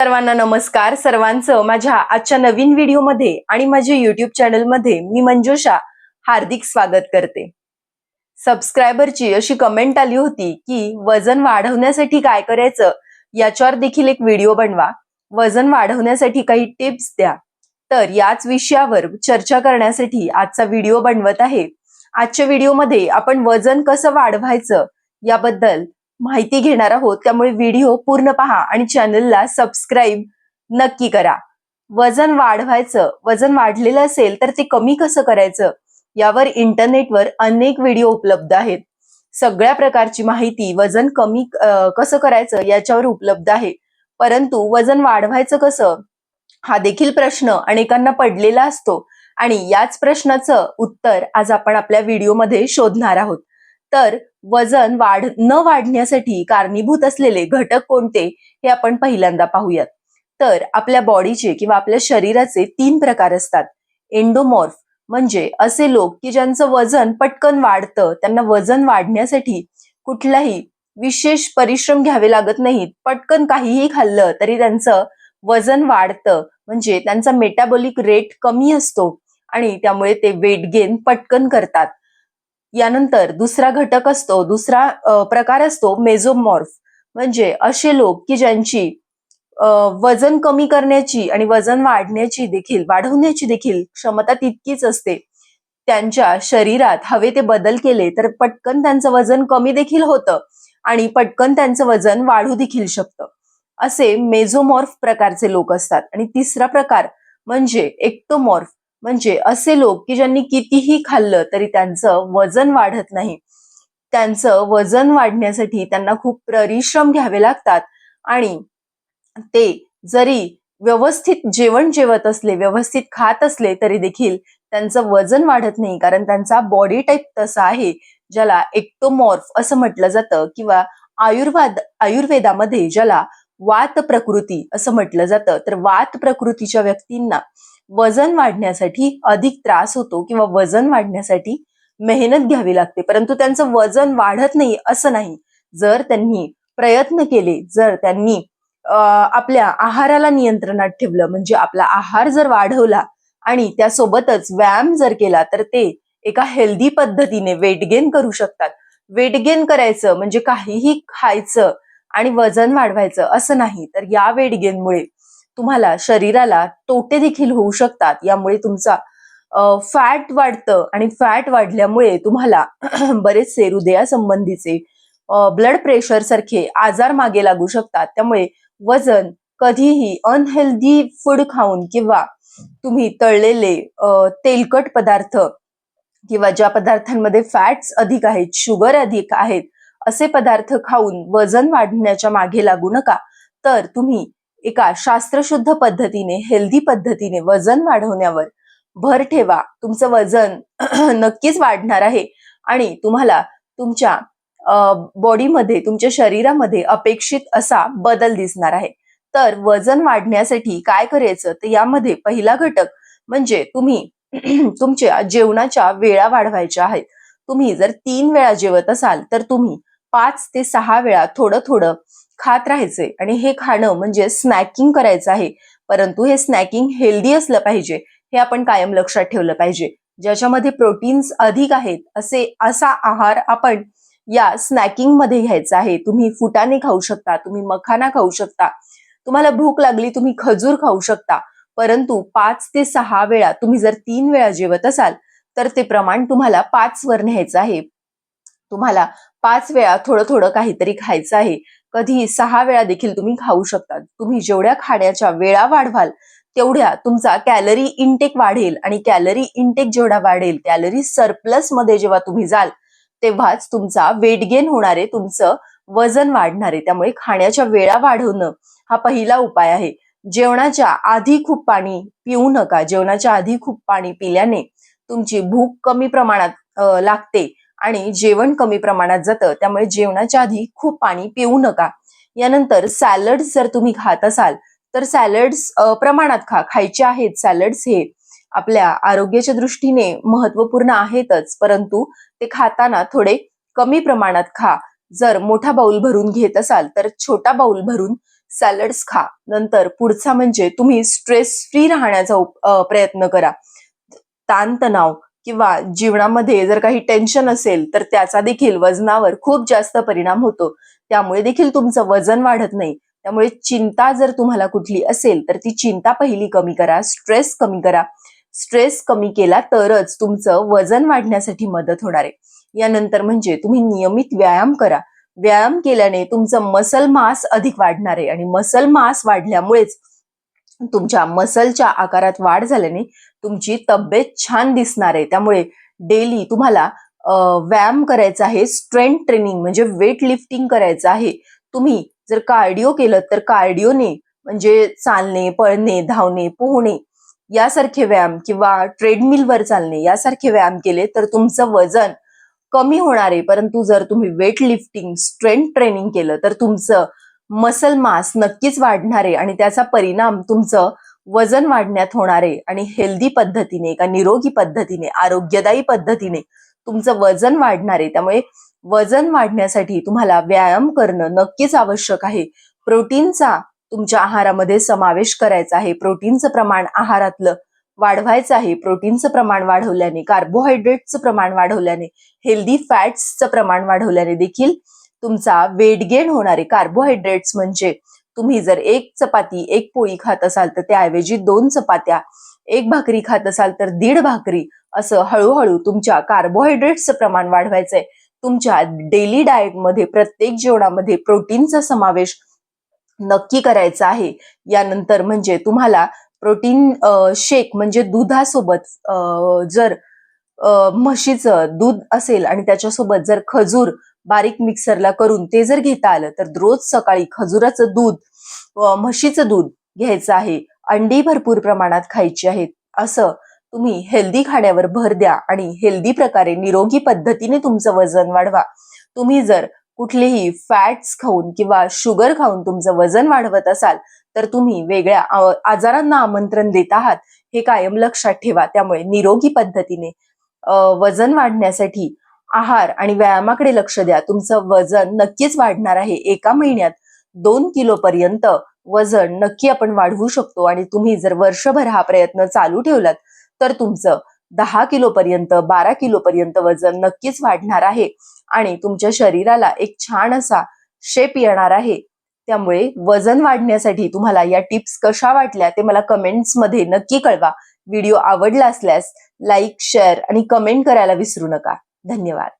सर्वांना नमस्कार. सर्वांचं माझ्या आजच्या नवीन व्हिडिओमध्ये आणि माझ्या युट्यूब चॅनलमध्ये मी मंजुषा हार्दिक स्वागत करते. सबस्क्रायबरची अशी कमेंट आली होती की वजन वाढवण्यासाठी काय करायचं? याच्यावर देखील एक व्हिडिओ बनवा. वजन वाढवण्यासाठी काही टिप्स द्या. तर याच विषयावर चर्चा करण्यासाठी आजचा व्हिडिओ बनवत आहे. आजच्या व्हिडिओमध्ये आपण वजन कसं वाढवायचं याबद्दल माहिती घेणार आहोत त्यामुळे व्हिडिओ पूर्ण पहा आणि चॅनलला सबस्क्राईब नक्की करा. वजन वाढवायचं वजन वाढलेलं असेल तर ते कमी कसं करायचं? यावर इंटरनेटवर अनेक व्हिडिओ उपलब्ध आहेत. सगळ्या प्रकारची माहिती वजन कमी कसं करायचं याच्यावर उपलब्ध आहे. परंतु वजन वाढवायचं कसं? हा देखील प्रश्न अनेकांना पडलेला असतो आणि याच प्रश्नाचं उत्तर आज आपण आपल्या व्हिडिओमध्ये शोधणार आहोत. तर वजन वाढ न वाढण्यासाठी कारणीभूत असलेले घटक कोणते हे आपण पहिल्यांदा पाहूयात. तर आपल्या बॉडीचे किंवा आपल्या शरीराचे तीन प्रकार असतात. एंडोमॉर्फ म्हणजे असे लोक की ज्यांचं वजन पटकन वाढतं त्यांना वजन वाढण्यासाठी कुठलाही विशेष परिश्रम घ्यावे लागत नाहीत. पटकन काहीही खाल्लं तरी त्यांचं वजन वाढतं. म्हणजे त्यांचा मेटाबॉलिक रेट कमी असतो आणि त्यामुळे ते वेट गेन पटकन करतात. यानंतर दुसरा घटक असतो दुसरा प्रकार असतो मेझोमॉर्फ म्हणजे असे लोक की ज्यांची वजन कमी करण्याची आणि वजन वाढण्याची देखील वाढवण्याची देखील क्षमता तितकीच असते. त्यांच्या शरीरात हवे ते बदल केले तर पटकन त्यांचं वजन कमी देखील होतं आणि पटकन त्यांचं वजन वाढू देखील शकतं. असे मेझोमॉर्फ प्रकारचे लोक असतात. आणि तिसरा प्रकार म्हणजे एक्टोमॉर्फ म्हणजे असे लोक की ज्यांनी कितीही खाल्लं तरी त्यांचं वजन वाढत नाही. त्यांचं वजन वाढण्यासाठी त्यांना खूप परिश्रम घ्यावे लागतात. आणि ते जरी व्यवस्थित जेवण जेवत असले व्यवस्थित खात असले तरी देखील त्यांचं वजन वाढत नाही. कारण त्यांचा बॉडी टाईप तसा आहे ज्याला एक्टोमॉर्फ असं म्हटलं जातं किंवा आयुर्वाद आयुर्वेदामध्ये ज्याला वात प्रकृती असं म्हटलं जातं. तर वात प्रकृतीच्या व्यक्तींना वजन वाढण्यासाठी अधिक त्रास होतो किंवा वजन वाढण्यासाठी मेहनत घ्यावी लागते. परंतु त्यांचं वजन वाढत नाही असं नाही. जर त्यांनी प्रयत्न केले जर त्यांनी आपल्या आहाराला नियंत्रणात ठेवलं म्हणजे आपला आहार जर वाढवला आणि त्यासोबतच व्यायाम जर केला तर ते एका हेल्दी पद्धतीने वेट गेन करू शकतात. वेट गेन करायचं म्हणजे काहीही खायचं आणि वजन वाढवायचं असं नाही. तर या वेट गेनमुळे तुम्हाला शरीराला तोटे देखील होऊ शकतात. यामुळे तुमचा फॅट वाढतं आणि फॅट वाढल्यामुळे तुम्हाला बरेचसे हृदयासंबंधीचे ब्लड प्रेशर सारखे आजार मागे लागू शकतात. त्यामुळे वजन कधीही अनहेल्दी फूड खाऊन किंवा तुम्ही तळलेले तेलकट पदार्थ किंवा ज्या पदार्थांमध्ये फॅट्स अधिक आहेत शुगर अधिक आहेत असे पदार्थ खाऊन वजन वाढण्याच्या मागे लागू नका. तर तुम्ही एका शास्त्रशुद्ध पद्धतीने हेल्दी पद्धतीने वजन वाढवण्यावर भर ठेवा. तुमचं वजन नक्कीच वाढणार आहे आणि तुम्हाला तुमच्या बॉडीमध्ये तुमच्या शरीरामध्ये अपेक्षित असा बदल दिसणार आहे. तर वजन वाढण्यासाठी काय करायचं? तर यामध्ये पहिला घटक म्हणजे तुम्ही तुमच्या जेवणाच्या वेळा वाढवायच्या आहेत. तुम्ही जर तीन वेळा जेवत असाल तर तुम्ही पाच ते सहा वेळा थोडं थोडं खात राहायचे आणि हे खाणं म्हणजे स्नॅकिंग करायचं आहे. परंतु हे स्नॅकिंग हेल्दी असलं पाहिजे. हे आपण कायम लक्षात ठेवलं पाहिजे. ज्याच्यामध्ये प्रोटीन्स अधिक आहेत असे असा आहार आपण या स्नॅकिंगमध्ये घ्यायचा आहे. तुम्ही फुटाने खाऊ शकता तुम्ही मखाना खाऊ शकता. तुम्हाला भूक लागली तुम्ही खजूर खाऊ शकता. परंतु पाच ते सहा वेळा तुम्ही जर तीन वेळा जेवत असाल तर ते प्रमाण तुम्हाला पाच वर न्यायचं आहे. तुम्हाला पाच वेळा थोडं थोडं काहीतरी खायचं आहे. कधी सहा वेळा देखील तुम्ही खाऊ शकता तुम्ही जेवढ्या खाण्याच्या वेळा वाढवाल तेवढ्या तुमचा कॅलरी इनटेक वाढेल आणि कॅलरी इनटेक जेवढा वाढेल कॅलरी सरप्लसमध्ये जेव्हा तुम्ही जाल तेव्हाच तुमचा वेट गेन होणार आहे तुमचं वजन वाढणार. आहे त्यामुळे खाण्याच्या वेळा वाढवणं हा पहिला उपाय आहे. जेवणाच्या आधी खूप पाणी पिऊ नका. जेवणाच्या आधी खूप पाणी पिल्याने तुमची भूक कमी प्रमाणात लागते. आणि जेवण कमी प्रमाणात जातं त्यामुळे जेवणाच्या आधी खूप पाणी पिऊ नका. यानंतर सॅलड्स जर तुम्ही खात असाल तर सॅलड्स प्रमाणात खा. खायचे आहेत सॅलड्स हे. आपल्या आरोग्याच्या दृष्टीने महत्त्वपूर्ण आहेतच परंतु ते खाताना थोडे कमी प्रमाणात खा. जर मोठा बाऊल भरून घेत असाल तर छोटा बाऊल भरून सॅलड्स खा. नंतर पुढचा म्हणजे तुम्ही स्ट्रेस फ्री राहण्याचा प्रयत्न करा. ताणतणाव किंवा जीवनामध्ये जर काही टेन्शन असेल तर त्याचा देखील वजनावर खूप जास्त परिणाम होतो. त्यामुळे देखील तुमचं वजन वाढत नाही. त्यामुळे चिंता जर तुम्हाला कुठली असेल तर ती चिंता पहिली कमी करा स्ट्रेस कमी करा. स्ट्रेस कमी केला तरच तुमचं वजन वाढण्यासाठी मदत होणार आहे. यानंतर म्हणजे तुम्ही नियमित व्यायाम करा. व्यायाम केल्याने तुमचं मसल मास अधिक वाढणार आहे आणि मसल मास वाढल्यामुळेच तुमच्या मसलच्या आकारात वाढ झाल्याने तुमची तब्येत छान दिसणार आहे. त्यामुळे डेली तुम्हाला व्यायाम करायचा आहे स्ट्रेंथ ट्रेनिंग म्हणजे वेट लिफ्टिंग करायचं आहे. तुम्ही जर कार्डिओ केलं तर कार्डिओने म्हणजे चालणे पळणे धावणे पोहणे यासारखे व्यायाम किंवा ट्रेडमिलवर चालणे यासारखे व्यायाम केले तर तुमचं वजन कमी होणार आहे. परंतु जर तुम्ही वेट लिफ्टिंग स्ट्रेंथ ट्रेनिंग केलं तर तुमचं मसल मास नक्कीच वाढणारे आणि त्याचा परिणाम तुमचं वजन वाढण्यात होणारे आणि हेल्दी पद्धतीने का निरोगी पद्धतीने आरोग्यदायी पद्धतीने तुमचं वजन वाढणारे त्यामुळे वजन वाढण्यासाठी तुम्हाला व्यायाम करणं नक्कीच आवश्यक आहे. प्रोटीनचा तुमच्या आहारामध्ये समावेश करायचा आहे. प्रोटीनचं प्रमाण आहारातलं वाढवायचं आहे. प्रोटीनचं प्रमाण वाढवल्याने कार्बोहायड्रेटचं प्रमाण वाढवल्याने हेल्दी फॅट्सचं प्रमाण वाढवल्याने देखील तुमचा वेट गेन होणारे कार्बोहायड्रेट्स म्हणजे तुम्ही जर एक चपाती एक पोळी खात असाल तर त्याऐवजी दोन चपात्या एक भाकरी खात असाल तर दीड भाकरी असं हळूहळू तुमच्या कार्बोहायड्रेट्सचं प्रमाण वाढवायचंय. तुमच्या डेली डाएटमध्ये प्रत्येक जेवणामध्ये प्रोटीनचा समावेश नक्की करायचा आहे. यानंतर म्हणजे तुम्हाला प्रोटीन शेक म्हणजे दुधासोबत जर म्हशीचं दूध असेल आणि त्याच्यासोबत जर खजूर बारीक मिक्सरला करून ते जर घेता आलं तर रोज सकाळी खजुराचं दूध म्हशीचं दूध घ्यायचं आहे. अंडी भरपूर प्रमाणात खायची आहेत. असं तुम्ही हेल्दी खाण्यावर भर द्या आणि हेल्दी प्रकारे निरोगी पद्धतीने तुमचं वजन वाढवा. तुम्ही जर कुठलेही फॅट्स खाऊन किंवा शुगर खाऊन तुमचं वजन वाढवत असाल तर तुम्ही वेगळ्या आजारांना आमंत्रण देत आहात हे कायम लक्षात ठेवा. त्यामुळे निरोगी पद्धतीने वजन वाढण्यासाठी आहार आणि व्यायामाकडे लक्ष द्या. तुमचं वजन नक्कीच वाढणार आहे. एका महिन्यात दोन किलो पर्यंत वजन नक्की आपण वाढवू शकतो आणि तुम्ही जर वर्षभर हा प्रयत्न चालू ठेवलात तर तुमचं दहा किलो पर्यंत बारा किलो पर्यंत वजन नक्कीच वाढणार आहे आणि तुमच्या शरीराला एक छान असा शेप येणार आहे. त्यामुळे वजन वाढण्यासाठी तुम्हाला या टिप्स कशा वाटल्या ते मला कमेंट्समध्ये नक्की कळवा. व्हिडिओ आवडला असल्यास लाईक शेअर आणि कमेंट करायला विसरू नका. धन्यवाद.